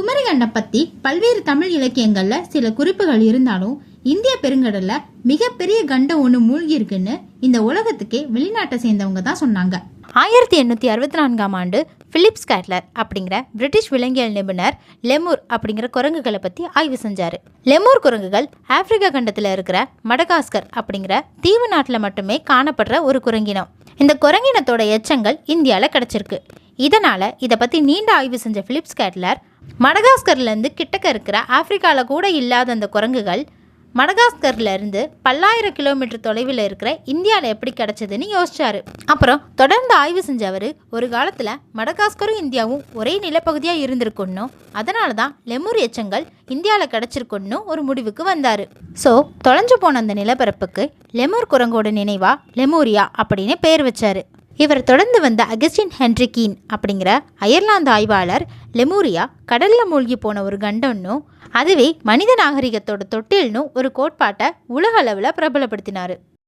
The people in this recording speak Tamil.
குமரிகண்டம் பத்தி பல்வேறு தமிழ் இலக்கியங்கள்ல சில குறிப்புகள் இருந்தாலும் இந்திய பெருங்கடல்ல மிகப்பெரிய கண்டம் ஒன்று மூழ்கி இருக்குன்னு இந்த உலகத்துக்கே வெளிநாட்டை சேர்ந்தவங்க தான் சொன்னாங்க. ஆயிரத்தி எண்ணூற்றி அறுபத்தி நான்காம் ஆண்டு பிலிப்ஸ் கேட்லர் அப்படிங்கிற பிரிட்டிஷ் விலங்கியல் நிபுணர் லெமூர் அப்படிங்கிற குரங்குகளை பற்றி ஆய்வு செஞ்சார். லெமூர் குரங்குகள் ஆப்பிரிக்கா கண்டத்தில் இருக்கிற மடகாஸ்கர் அப்படிங்கிற தீவு நாட்டில் மட்டுமே காணப்படுற ஒரு குரங்கினம். இந்த குரங்கினத்தோட எச்சங்கள் இந்தியாவில் கிடச்சிருக்கு. இதனால் இதை பற்றி நீண்ட ஆய்வு செஞ்ச பிலிப்ஸ் கேட்லர் மடகாஸ்கர்லேருந்து கிட்டக்க இருக்கிற ஆப்பிரிக்காவில் கூட இல்லாத அந்த குரங்குகள் மடகாஸ்கர்லேருந்து பல்லாயிரம் கிலோமீட்டர் தொலைவில் இருக்கிற இந்தியாவில் எப்படி கிடச்சதுன்னு யோசிச்சாரு. அப்புறம் தொடர்ந்து ஆய்வு செஞ்சவர் ஒரு காலத்தில் மடகாஸ்கரும் இந்தியாவும் ஒரே நிலப்பகுதியாக இருந்திருக்குன்னும் அதனால தான் லெமூர் எச்சங்கள் இந்தியாவில் கிடச்சிருக்கணும் ஒரு முடிவுக்கு வந்தார். ஸோ தொலைஞ்சு போன அந்த நிலப்பரப்புக்கு லெமூர் குரங்கோட நினைவா லெமூரியா அப்படின்னு பேர் வச்சார். இவர் தொடர்ந்து வந்த அகஸ்டின் ஹென்ரி கீன் அப்படிங்கிற அயர்லாந்து ஆய்வாளர் லெமூரியா கடலில் மூழ்கி போன ஒரு கண்டன்னும் அதுவே மனித நாகரிகத்தோட தொட்டில்னும் ஒரு கோட்பாட்டை உலக அளவில் பிரபலப்படுத்தினார்.